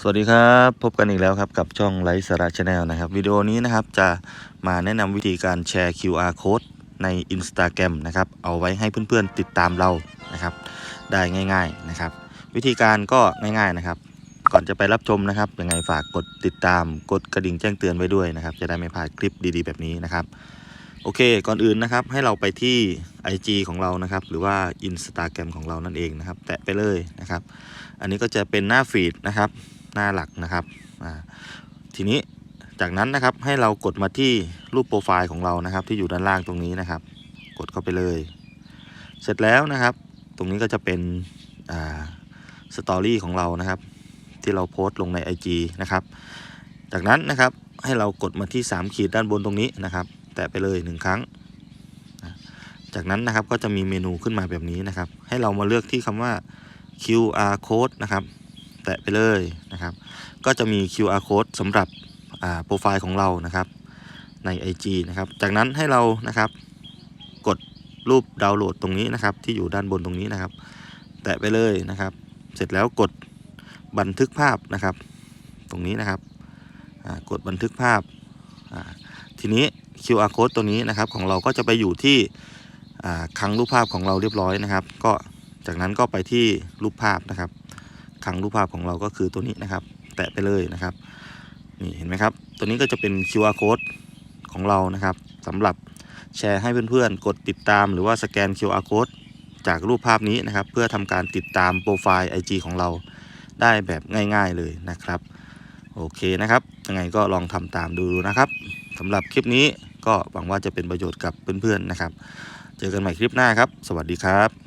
สวัสดีครับพบกันอีกแล้วครับกับช่องไลฟ์สาระชาแนลนะครับวิดีโอนี้นะครับจะมาแนะนำวิธีการแชร์ QR code ใน Instagram นะครับเอาไว้ให้เพื่อนๆติดตามเรานะครับ ได้ง่ายๆนะครับ วิธีการก็ง่ายๆนะครับ ก่อนจะไปรับชมนะครับยังไงฝากกดติดตามกดกระดิ่งแจ้งเตือนไว้ด้วยนะครับ จะได้ไม่พลาดคลิปดีๆ แบบนี้นะครับ โอเค ก่อนอื่นนะครับให้เราไปที่ IG ของเรานะครับ หรือว่า Instagram ของเรานั่นเองนะครับ แตะไปเลยนะครับ อันนี้ก็จะเป็นหน้าฟีดนะครับ หน้าหลักนะครับทีนี้จากนั้นนะครับให้เรากดมาที่รูปโปรไฟล์ของเรานะครับ ที่อยู่ด้านล่างตรงนี้นะครับ กดเข้าไปเลย เสร็จแล้วนะครับ ตรงนี้ก็จะเป็นสตอรี่ของเรานะครับ ที่เราโพสต์ลงใน IG นะครับ จากนั้นนะครับให้เรากดมาที่ 3 ขีดด้านบนตรงนี้นะครับ แตะไปเลย 1 ครั้ง จากนั้นนะครับก็จะมีเมนูขึ้นมาแบบนี้นะครับ ให้เรามาเลือกที่คำว่า QR code นะครับ แตะไปเลยนะครับ ก็จะมี QR code สำหรับโปรไฟล์ของเรานะครับใน IG นะครับ จากนั้นให้เรานะครับ กดรูปดาวน์โหลดตรงนี้นะครับ ที่อยู่ด้านบนตรงนี้นะครับ แตะไปเลยนะครับ เสร็จแล้วกดบันทึกภาพนะครับ ตรงนี้นะครับกดบันทึกภาพ ทีนี้ QR code ตัวนี้นะครับของเราก็จะไปอยู่ที่คลังรูปภาพของเราเรียบร้อยนะครับ ก็จากนั้นก็ไปที่รูปภาพนะครับ คลังรูปภาพของเราก็คือตัวนี้นะครับ แตะไปเลยนะครับนี่เห็นไหมครับ ตัวนี้ก็จะเป็น QR code ของเรานะครับสำหรับแชร์ให้เพื่อนๆ กดติดตามหรือว่าสแกน QR code จากรูปภาพนี้นะครับ เพื่อทำการติดตามโปรไฟล์ IG ของเราได้แบบง่ายๆเลยนะครับ โอเคนะครับ ยังไงก็ลองทำตามดูนะครับสำหรับคลิปนี้ก็หวังว่าจะเป็นประโยชน์กับเพื่อนๆนะครับ เจอกันใหม่คลิปหน้าครับ สวัสดีครับ